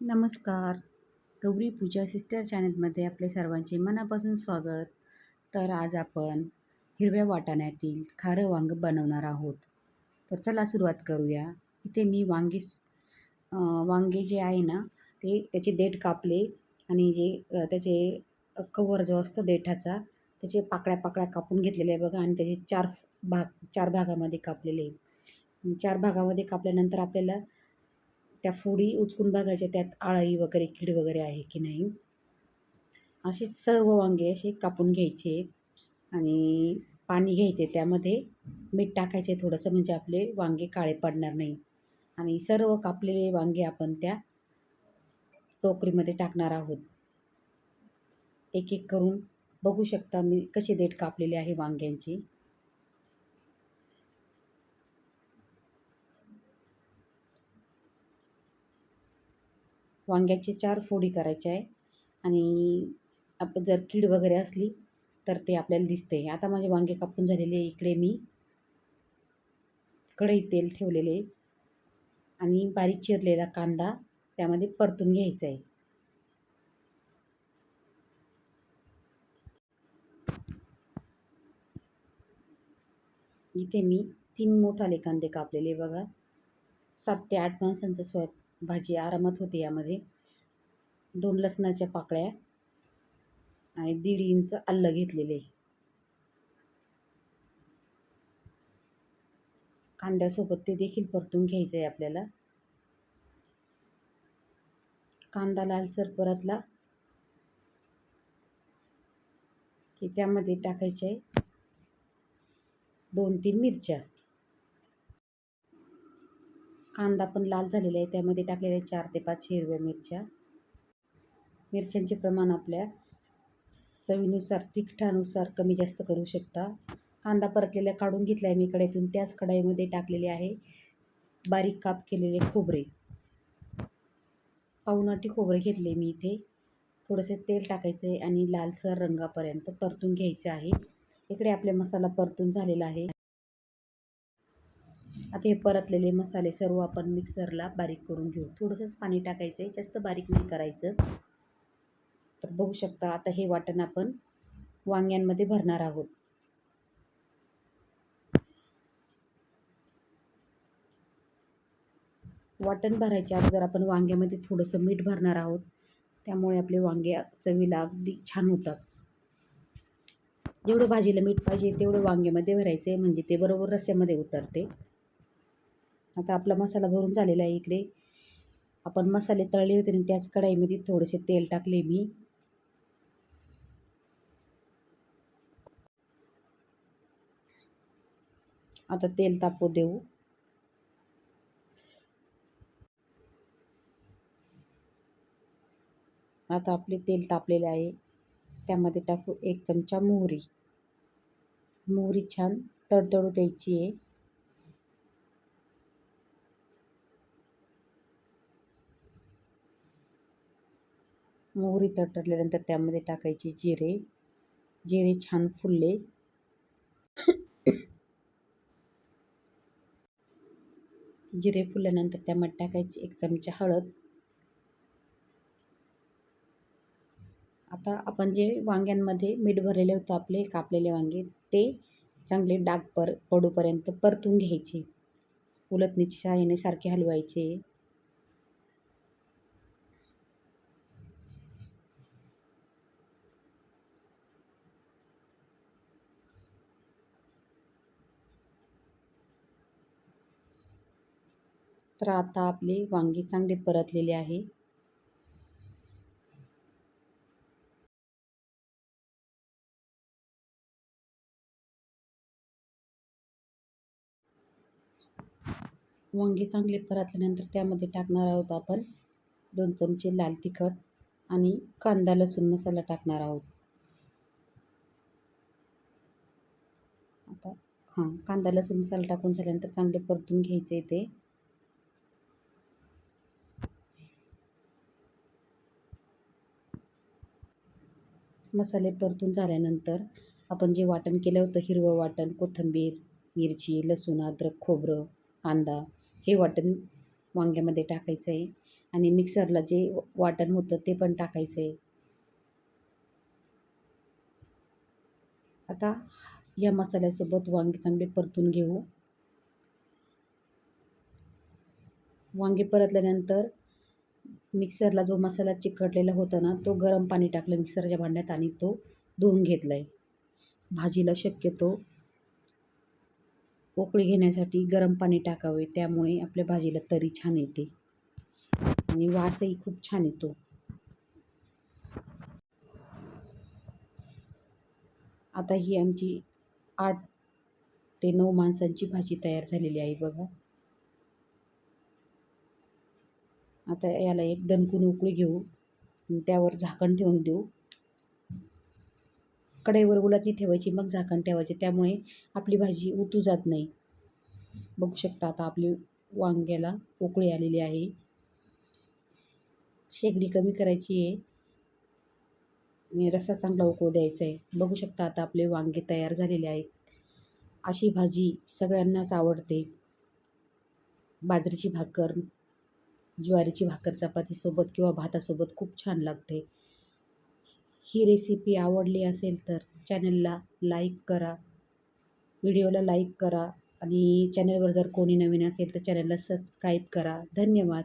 नमस्कार. गौरी पूजा सिस्टर चॅनलमध्ये आपले सर्वांचे मनापासून स्वागत. तर आज आपण हिरव्या वाटाण्यातील खारं वांग बनवणार आहोत. तर चला सुरुवात करूया. इथे मी वांगी वांगे जे आहे ना ते त्याचे देठ कापले आणि जे त्याचे कवर जो असतो देठाचा त्याचे पाकळ्या पाकळ्या कापून घेतलेले आहे बघा आणि त्याचे चार भाग चार भागामध्ये कापलेले चार भागामध्ये कापल्यानंतर आपल्याला त्या फोडी उचकून बघायच्या त्यात आळाई वगैरे कीड वगैरे आहे की नाही? असे सर्व वांगे असे कापून घ्यायचे आणि पाणी घ्यायचे. त्यामध्ये मीठ टाकायचे थोडंसं म्हणजे आपले वांगे काळे पडणार नाही. आणि सर्व कापलेले वांगे आपण त्या टोकरीमध्ये टाकणार आहोत. एक एक करून बघू शकता मी कसे देठ कापलेले आहे वांग्यांची. वांग्याची चार फोडी करायचे आहे. आणि आप जर कीड वगैरे असली तर ते आपल्याला दिसते. आता माझे वांगे कापून झालेले इकडे मी. कढई तेल ठेवलेले आणि बारीक चिरलेला कांदा त्यामध्ये परतून घ्यायचा आहे. इथे मी तीन मोठाले कांदे कापलेले बघा. सात ते आठ माणसांचा स्वयं भाजी आरामात होते यामध्ये. दोन लसणाच्या पाकळ्या आणि दीड इंच आलं घेतलेले. कांद्यासोबत ते देखील परतून घ्यायचं आहे आपल्याला. कांदा लालसर परतला की त्यामध्ये टाकायचे आहे दोन तीन मिरच्या. कांदा पण लाल झालेला आहे. त्यामध्ये टाकलेले आहे चार ते पाच हिरव्या मिरच्या. मिरच्यांचे प्रमाण आपल्या चवीनुसार तिखटानुसार कमी जास्त करू शकता. कांदा परतलेला काढून घेतला आहे मी कढाईतून. त्याच कढाईमध्ये टाकलेले आहे बारीक काप केलेले खोबरे. पावनाटी खोबरे घेतले मी इथे. थोडंसे तेल टाकायचं आहे आणि लालसर रंगापर्यंत परतून घ्यायचं आहे. इकडे आपले मसाला परतून झालेला आहे. आता हे परतलेले मसाले सर्व आपण मिक्सरला बारीक करून घेऊ. थोडंसंच पाणी टाकायचं आहे जास्त बारीक नाही करायचं. तर बघू शकता आता हे वाटण आपण वांग्यांमध्ये भरणार आहोत. वाटण भरायच्या अगोदर आपण वांग्यामध्ये थोडंसं मीठ भरणार आहोत. त्यामुळे आपले वांगे चवीला अगदी छान होतात. जेवढं भाजीला मीठ पाहिजे तेवढं वांग्यामध्ये भरायचं आहे म्हणजे ते बरोबर रस्स्यामध्ये उतरते. आता आपला मसाला भरून झालेला आहे इकडे. आपण मसाले तळले होते आणि त्याच कढाईमध्ये थोडेसे तेल टाकले मी. आता तेल तापू देऊ. आता आपले तेल तापलेले आहे. त्यामध्ये टाकू एक चमचा मोहरी. मोहरी छान तडतडू द्यायची आहे. मोहरी तडतडल्यानंतर त्यामध्ये टाकायचे जिरे. जिरे छान फुलले. जिरे फुलल्यानंतर त्यामध्ये टाकायची एक चमचा हळद. आता आपण जे वांग्यांमध्ये मीठ भरलेले होतं आपले कापलेले वांगे ते चांगले डाग पर पडूपर्यंत परतून घ्यायचे. उलटणीच्या सहाय्याने सारखे हलवायचे. तर आता आपली वांगे चांगली परतलेली आहे. वांगी चांगली परतल्यानंतर त्यामध्ये टाकणार आहोत आपण दोन चमचे लाल तिखट आणि कांदा लसूण मसाला टाकणार आहोत. आता हां कांदा लसूण मसाला टाकून झाल्यानंतर चांगले परतून घ्यायचे ते. मसाले परतून झाल्यानंतर आपण जे वाटण केलं होतं हिरवं वाटण कोथिंबीर मिरची लसूण अद्रक खोबरं कांदा हे वाटण वांग्यामध्ये टाकायचं आहे. आणि मिक्सरला जे वाटण होतं ते पण टाकायचं आहे. आता या मसाल्यासोबत वांगे चांगले परतून घेऊ. वांगे परतल्यानंतर मिक्सरला जो मसाला चिकटलेला होता ना तो गरम पाणी टाकलं मिक्सरच्या भांड्यात आणि तो धुवून घेतला आहे भाजीला शक्यतो पोकळी घेण्यासाठी गरम पाणी टाकावे त्यामुळे आपल्या भाजीला तरी छान येते. आणि वासही खूप छान येतो. आता ही आमची आठ ते नऊ माणसांची भाजी तयार झालेली आहे बघा. आता याला एक दणकून उकळी घेऊ. त्यावर झाकण ठेवून देऊ. कढईवर उलटणी ठेवायची मग झाकण ठेवायचे. त्यामुळे आपली भाजी उतू जात नाही. बघू शकता आता आपली वांग्याला उकळी आलेली आहे. शेगडी कमी करायची आहे. आणि रस्सा चांगला उकळू द्यायचा आहे. बघू शकता आता आपले वांगे तयार झालेले आहेत. अशी भाजी सगळ्यांनाच आवडते. बाजरीची भाकर ज्वारीची भाकर चपातीसोबत किंवा भातासोबत खूप छान लागते. ही रेसिपी आवडली असेल तर चॅनलला लाईक करा व्हिडिओला लाईक करा आणि चॅनलवर जर कोणी नवीन असेल तर चॅनलला सबस्क्राईब करा. धन्यवाद.